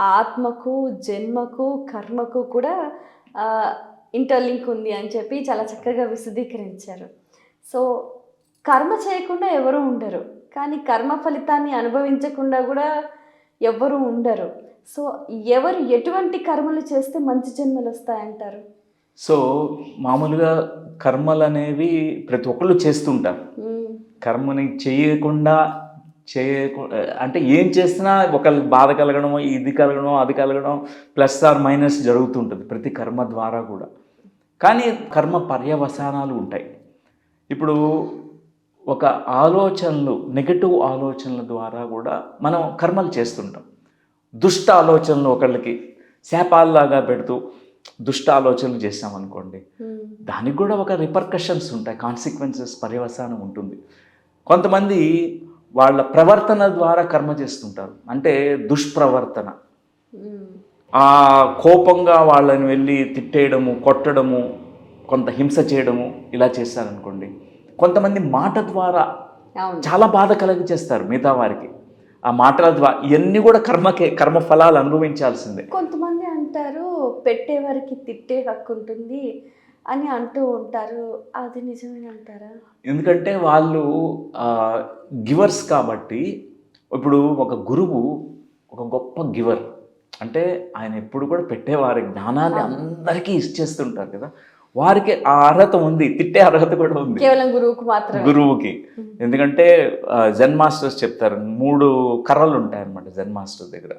ఆత్మకు జన్మకు కర్మకు కూడా ఇంటర్లింక్ ఉంది అని చెప్పి చాలా చక్కగా విశదీకరించారు. సో కర్మ చేయకుండా ఎవరు ఉండరు. కానీ కర్మ ఫలితాన్ని అనుభవించకుండా కూడా ఎవ్వరు ఉండరు. సో ఎవరు ఎటువంటి కర్మలు చేస్తే మంచి జన్మలు వస్తాయంటారు? సో మామూలుగా కర్మలు అనేవి ప్రతి ఒక్కళ్ళు చేస్తుంటారు. మ్మ్. కర్మని చేయకుండా చేయకు అంటే ఏం చేసినా ఒకరికి బాధ కలగడం ఇది కలగడం అది కలగడం ప్లస్ ఆర్ మైనస్ జరుగుతుంటుంది ప్రతి కర్మ ద్వారా కూడా. కానీ కర్మ పర్యవసానాలు ఉంటాయి. ఇప్పుడు ఒక ఆలోచనలు నెగటివ్ ఆలోచనల ద్వారా కూడా మనం కర్మలు చేస్తుంటాం. దుష్ట ఆలోచనలు ఒకళ్ళకి శాపాల్లాగా పెడుతూ దుష్ట ఆలోచనలు చేసామనుకోండి మ్మ్. దానికి కూడా ఒక రిపర్కషన్స్ ఉంటాయి కాన్సిక్వెన్సెస్ పర్యవసానం ఉంటుంది. కొంతమంది వాళ్ళ ప్రవర్తన ద్వారా కర్మ చేస్తుంటారు. అంటే దుష్ప్రవర్తన. ఆ కోపంగా వాళ్ళని వెళ్ళి తిట్టేయడము కొట్టడము కొంత హింస చేయడము ఇలా చేశారనుకోండి కొంతమంది మాట ద్వారా చాలా బాధ కలిగి చేస్తారు మిగతా వారికి. ఆ మాటల ద్వారా ఇవన్నీ కూడా కర్మకే కర్మ ఫలాలు అనుభవించాల్సిందే. కొంతమంది అంటారు పెట్టేవారికి తిట్టే హక్కు ఉంటుంది అని అంటూ ఉంటారు. అది నిజమే అంటారా? ఎందుకంటే వాళ్ళు గివర్స్ కాబట్టి ఇప్పుడు ఒక గురువు ఒక గొప్ప గివర్. అంటే ఆయన ఎప్పుడు కూడా పెట్టేవారి జ్ఞానాన్ని అందరికీ ఇచ్చేస్తుంటారు కదా. వారికి ఆ అర్హత ఉంది తిట్టే అర్హత కూడా ఉంది. కేవలం గురువుకు మాత్రమే. గురువుకి. ఎందుకంటే జెన్ మాస్టర్స్ చెప్తారు మూడు కర్రలు ఉంటాయన్నమాట జెన్ మాస్టర్ దగ్గర.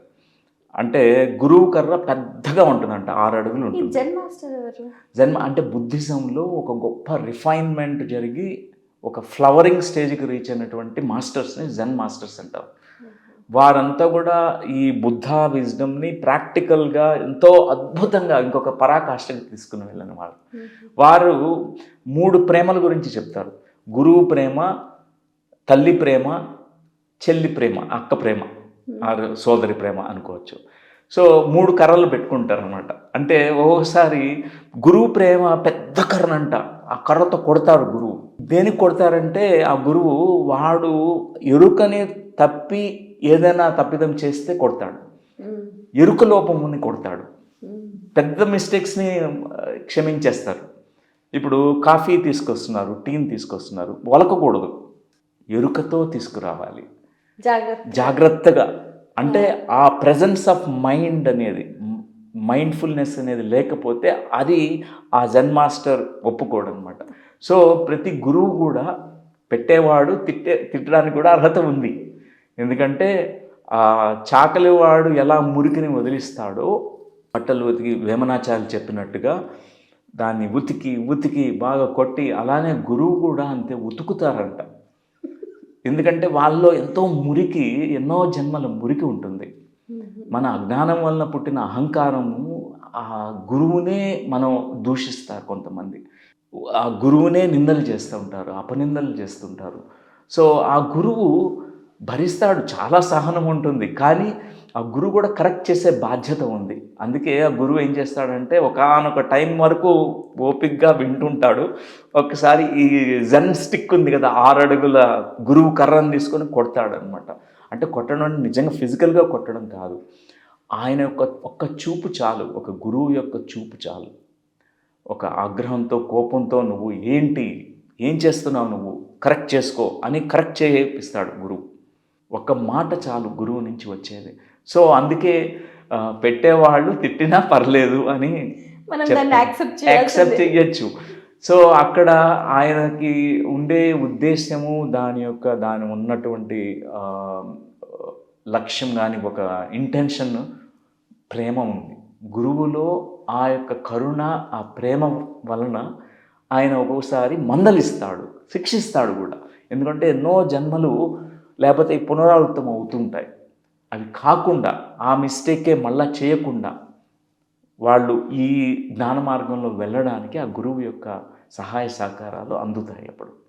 అంటే గురువు కర్ర పెద్దగా ఉంటుందంట ఆరు అడుగులు ఉంటుంది. జెన్ మాస్టర్ ఎవరు? జన్మ అంటే బుద్ధిజంలో ఒక గొప్ప రిఫైన్మెంట్ జరిగి ఒక ఫ్లవరింగ్ స్టేజ్కి రీచ్ అయినటువంటి మాస్టర్స్ని జెన్ మాస్టర్స్ అంటారు. వారంతా కూడా ఈ బుద్ధ విజ్డమ్ని ప్రాక్టికల్గా ఎంతో అద్భుతంగా ఇంకొక పరాకాష్ఠకి తీసుకుని వెళ్ళిన వారు వారు మూడు ప్రేమల గురించి చెప్తారు. గురువు ప్రేమ తల్లి ప్రేమ చెల్లి ప్రేమ అక్క ప్రేమ ఆరు సోదరి ప్రేమ అనుకోవచ్చు. సో మూడు కర్రలు పెట్టుకుంటారు అనమాట అంటే ఒక్కోసారి గురువు ప్రేమ పెద్ద కర్రనంట. ఆ కర్రతో కొడతారు గురువు. దేనికి కొడతారంటే ఆ గురువు వాడు ఎరుకని తప్పి ఏదైనా తప్పిదం చేస్తే కొడతాడు. ఎరుక లోపం ఉంది కొడతాడు. పెద్ద మిస్టేక్స్ని క్షమించేస్తారు. ఇప్పుడు కాఫీ తీసుకొస్తున్నారు టీని తీసుకొస్తున్నారు. వలకకూడదు. ఎరుకతో తీసుకురావాలి. జాగ్రత్త జాగ్రత్తగా. అంటే ఆ ప్రజెన్స్ ఆఫ్ మైండ్ అనేది మైండ్ఫుల్నెస్ అనేది లేకపోతే అది ఆ జన్ మాస్టర్ ఒప్పుకోడు అనమాట సో ప్రతి గురువు కూడా పెట్టేవాడు తిట్టే తిట్టడానికి కూడా అర్హత ఉంది. ఎందుకంటే ఆ చాకలి వాడు ఎలా మురికిని వదిలిస్తాడో బట్టలు ఉతికి వేమనాచార్యులు చెప్పినట్టుగా దాన్ని ఉతికి ఉతికి బాగా కొట్టి అలానే గురువు కూడా అంతే ఉతుకుతారంట. ఎందుకంటే వాళ్ళలో ఎంతో మురికి ఎన్నో జన్మల మురికి ఉంటుంది. మన అజ్ఞానం వలన పుట్టిన అహంకారము ఆ గురువునే మనం దూషిస్తారు కొంతమంది. ఆ గురువునే నిందలు చేస్తూ ఉంటారు అపనిందలు చేస్తుంటారు సో ఆ గురువు భరిస్తాడు చాలా సహనం ఉంటుంది. కానీ ఆ గురువు కూడా కరెక్ట్ చేసే బాధ్యత ఉంది. అందుకే ఆ గురువు ఏం చేస్తాడంటే ఒకనొక టైం వరకు ఓపిక్గా వింటుంటాడు. ఒకసారి ఈ జన్ స్టిక్ ఉంది కదా ఆరు అడుగుల గురువు కర్రను తీసుకొని కొడతాడు అనమాట అంటే కొట్టడం అంటే నిజంగా ఫిజికల్గా కొట్టడం కాదు. ఆయన యొక్క ఒక్క చూపు చాలు ఒక గురువు యొక్క చూపు చాలు. ఒక ఆగ్రహంతో కోపంతో నువ్వు ఏంటి ఏం చేస్తున్నావు నువ్వు కరెక్ట్ చేసుకో అని కరెక్ట్ చేపిస్తాడు గురువు. ఒక మాట చాలు గురువు నుంచి వచ్చేది. సో అందుకే పెట్టేవాళ్ళు తిట్టినా పర్లేదు అని యాక్సెప్ట్ చేయొచ్చు సో అక్కడ ఆయనకి ఉండే ఉద్దేశము దాని యొక్క దాని ఉన్నటువంటి లక్ష్యం కానీ ఒక ఇంటెన్షన్ ప్రేమ ఉంది. గురువులో ఆ యొక్క కరుణ ఆ ప్రేమ వలన ఆయన ఒక్కొక్కసారి మందలిస్తాడు శిక్షిస్తాడు కూడా. ఎందుకంటే ఎన్నో జన్మలు లేకపోతే ఈ పునరావృతం అవుతుంటాయి. అవి కాకుండా ఆ మిస్టేకే మళ్ళా చేయకుండా వాళ్ళు ఈ జ్ఞాన మార్గంలో వెళ్ళడానికి ఆ గురువు యొక్క సహాయ సహకారాలు అందుతాయి అప్పుడు.